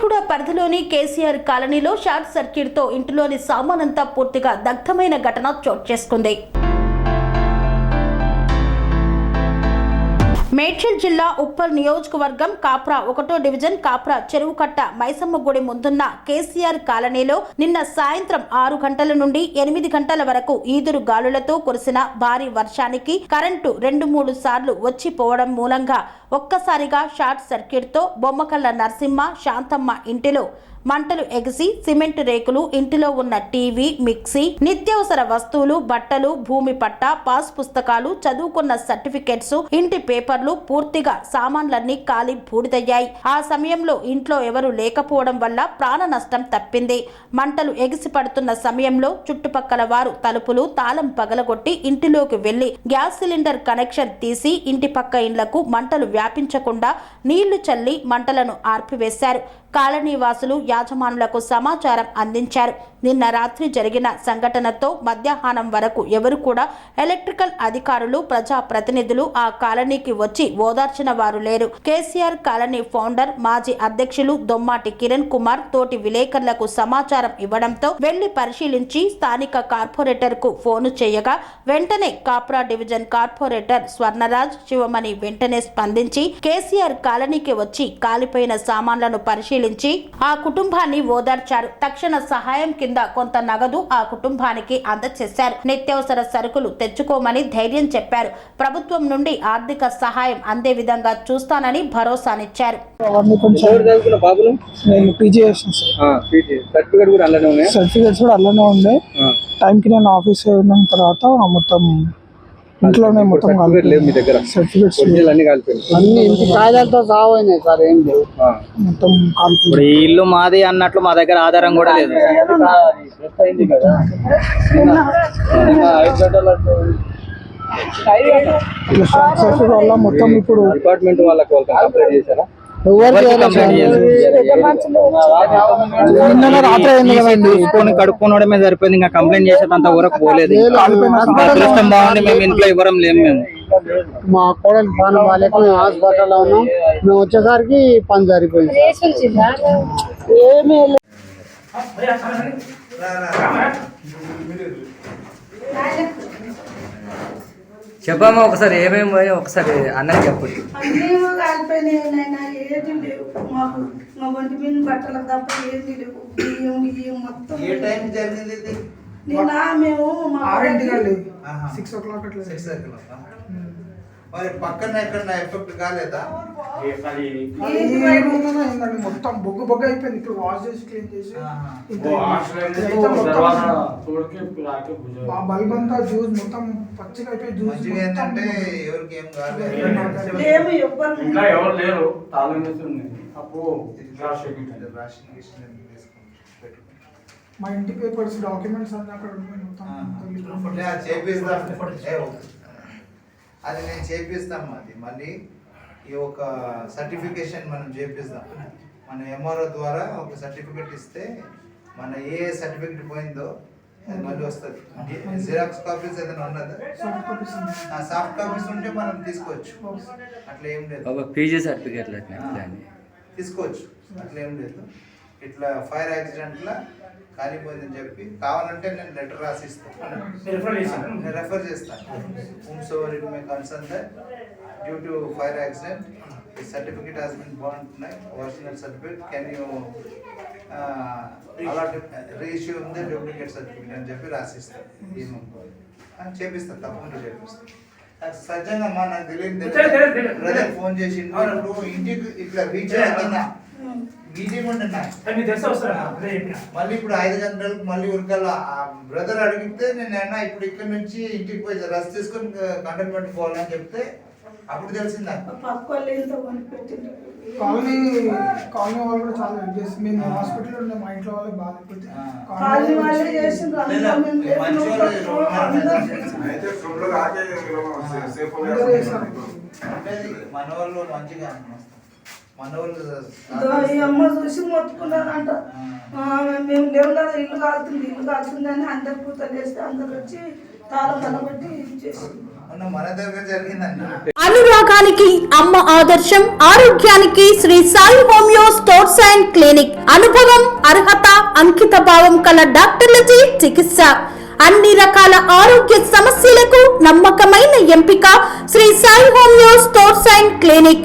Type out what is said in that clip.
కుషాయిగూడ పరిధిలోని కేసీఆర్ కాలనీలో షార్ట్ సర్క్యూట్తో ఇంటిలోని సామానంతా పూర్తిగా దగ్ధమైన ఘటన చోటు చేసుకుంది. మేడ్చల్ జిల్లా ఉప్పల్ నియోజకవర్గం కాప్రా ఒకటో డివిజన్ కాప్రా చెరువుకట్ట మైసమ్మ గుడి ముందున్న కేసీఆర్ కాలనీలో నిన్న సాయంత్రం ఆరు గంటల నుండి ఎనిమిది గంటల వరకు ఈదురు గాలులతో కురిసిన భారీ వర్షానికి కరెంటు రెండు మూడు సార్లు వచ్చిపోవడం మూలంగా ఒక్కసారిగా షార్ట్ సర్క్యూట్తో బొమ్మకల్ల నరసింహ శాంతమ్మ ఇంటిలో మంటలు ఎగిసి సిమెంట్ రేకులు ఇంటిలో ఉన్న టీవీ మిక్సీ నిత్యావసర వస్తువులు బట్టలు భూమి పట్ట పాస్ పుస్తకాలు చదువుకున్న సర్టిఫికెట్స్ ఇంటి పేపర్లు పూర్తిగా సామాన్లన్నీ కాలి బూడిదయ్యాయి. ఆ సమయంలో ఇంట్లో ఎవరు లేకపోవడం వల్ల ప్రాణ నష్టం తప్పింది. మంటలు ఎగిసి పడుతున్న సమయంలో చుట్టుపక్కల వారు తలుపులు తాళం పగలగొట్టి ఇంటిలోకి వెళ్ళి గ్యాస్ సిలిండర్ కనెక్షన్ తీసి ఇంటి పక్క ఇండ్లకు మంటలు వ్యాపించకుండా నీళ్ళు చల్లి మంటలను ఆర్పివేశారు. కాలనీ వాసులు యాజమానులకు సమాచారం అందించారు. నిన్న రాత్రి జరిగిన సంఘటనతో మధ్యాహ్నం వరకు ఎవరు కూడా ఎలక్ట్రికల్ అధికారులు ప్రజా ప్రతినిధులు ఆ కాలనీకి వచ్చి ఓదార్చిన వారు లేరు. కేసీఆర్ కాలనీ ఫౌండర్ మాజీ అధ్యక్షులు దొమ్మాటి కిరణ్ కుమార్ తోటి విలేకరులకు సమాచారం ఇవ్వడంతో వెళ్ళి పరిశీలించి స్థానిక కార్పొరేటర్కు ఫోను చేయగా వెంటనే కాప్రా డివిజన్ కార్పొరేటర్ స్వర్ణరాజ్ శివమణి వెంటనే స్పందించి కేసీఆర్ కాలనీకి వచ్చి కాలిపోయిన సామాన్లను పరిశీలించి ఆ కుటుంబాన్ని ఓదార్చారు. తక్షణ సహాయం కింద కొంత నగదు ఆ కుటుంబానికి అందజేశారు. నిత్యావసర సరుకులు తెచ్చుకోమని ధైర్యం చెప్పారు. ప్రభుత్వం నుండి ఆర్థిక సహాయం అందే విధంగా చూస్తానని భరోసానిచ్చారు. సర్టిఫికేట్స్ కూడా అలానే ఉండే టైంకి నేను ఆఫీస్ అయిన తర్వాత మొత్తం ఇంట్లోనే మొత్తం సర్టిఫికేట్ లేవు మీ దగ్గర. సర్టిఫికేట్స్ అన్ని కాలిపోయినాయి అన్ని ఇంటి కాగితాలతో సావైనాయి సార్ ఏం లేవు. మొత్తం కాల్పు ఇప్పుడు ఈ ఇల్లు మాది అన్నట్లు మా దగ్గర ఆధారం కూడా లేదు. సర్క్యూట్ వల్ల మొత్తం ఇప్పుడు డిపార్ట్మెంట్ వాళ్ళకి వాళ్ళకి కంప్లైంట్ చేశారా? నిన్న రాత్రి అయింది చూసుకొని కడుక్కోవడమే సరిపోయింది ఇంకా కంప్లైంట్ చేసేదంత వరకు పోలేదు. అదృష్టం బాగుండి మేము ఇంట్లో ఇవ్వరం లేము మేము. మా కోడలు ప్రాణం బాగాలేక మేము హాస్పిటల్లో ఉన్నాం. మేము వచ్చేసరికి పని సరిపోయింది. ఏమీ లేదు. చెప్పమ్మా ఒకసారి ఏమేమి పోయి ఒకసారి అన్నీ కాలిపోయినాయి నాయనా ఏది లేవు. మాకు మా ఒంటి మీద తప్ప ఏది లేవు. బియ్యం బియ్యం మొత్తం ఏ టైం జరిగింది ఇది? మేము మా ఆరింటికి. సిక్స్ ఓ క్లాక్ అట్లా సిక్స్ సర్కిల్ మరి పక్కన ఎక్కడ ఎఫెక్ట్ కాలేదా? మొత్తం బొగ్గు బొగ్గు అయిపోయింది. ఇప్పుడు వాష్ చేసి క్లీన్ చేసి బల్బ్ అంతా జ్యూస్ మొత్తం పచ్చిగా అయిపోయి జ్యూస్ ఏంటంటే ఎవరికి ఏం కాలేదు ఎవరు లేరు. తాళం అప్పుడు. మా ఇంటి పేపర్స్ డాక్యుమెంట్స్ అన్ని అక్కడ ఉన్నాయి మొత్తం. ఆహా. అది నేను చేపిస్తాం అది మళ్ళీ ఈ ఒక సర్టిఫికేషన్ మనం చేపిస్తాం. మన ఎంఆర్ఓ ద్వారా ఒక సర్టిఫికేట్ ఇస్తే మన ఏ సర్టిఫికేట్ పోయిందో అది మళ్ళీ వస్తుంది. జిరాక్స్ కాపీస్ ఏదైనా ఉన్నదా? ఆ సాఫ్ట్ కాపీస్ ఉంటే మనం తీసుకోవచ్చు. అట్లా ఏం లేదు. పీజీ సర్టిఫికేట్లు తీసుకోవచ్చు. అట్లా ఏం లేదు. ఇట్లా ఫైర్ యాక్సిడెంట్లో కాలిపోయిందని చెప్పి కావాలంటే నేను లెటర్ రాసిస్తాను రెఫర్ చేస్తాను whomsoever it may concern that due to fire accident ఈ సర్టిఫికేట్ హాస్ బిన్ బాగుంటున్నాయి original certificate can you allot reissue ఉంది డూప్లికేట్ సర్టిఫికేట్ అని చెప్పి రాసిస్తాను ఏమో చేపిస్తాను తప్పకుండా చేపిస్తాను సహజంగా అమ్మా నాకు తెలియదు ఫోన్ చేసి ఇంటికి ఇట్లా రీచ్ అవుతున్నా. మళ్ళీ ఇప్పుడు ఐదు గంటలకు మళ్ళీ ఉరకల్లా బ్రదర్ అడిగితే నేను అన్నా ఇప్పుడు ఇక్కడ నుంచి ఇంటికి పోయి రస్ తీసుకొని కంటైన్మెంట్ పోవాలని చెప్తే అప్పుడు తెలిసిందా? కాలనీ కాలనీ వాళ్ళు కూడా చాలా హెల్ప్ చేస్తుంది మేము హాస్పిటల్ ఉండే మా ఇంట్లో వాళ్ళకి కాలనీ వాళ్ళే మన వాళ్ళు మంచిగా ఈ అమ్మ చూసి మొత్తుకున్నారంట. ఆ, మేము లేవు కదా ఇల్లు కాలుతుంది ఇల్లు కాలుతుంది అని అందరు పూతలు అందరు వచ్చి తాళం చేసి అనురాగానికి అమ్మ ఆదర్శం ఆరోగ్యానికి Sri Sai homeo stores and clinic. అనుభవం అర్హత అంకిత భావం కల డాక్టర్లచే చికిత్స. అన్ని రకాల ఆరోగ్య సమస్యలకు నమ్మకమైన ఎంపిక Sri Sai homeo stores and clinic.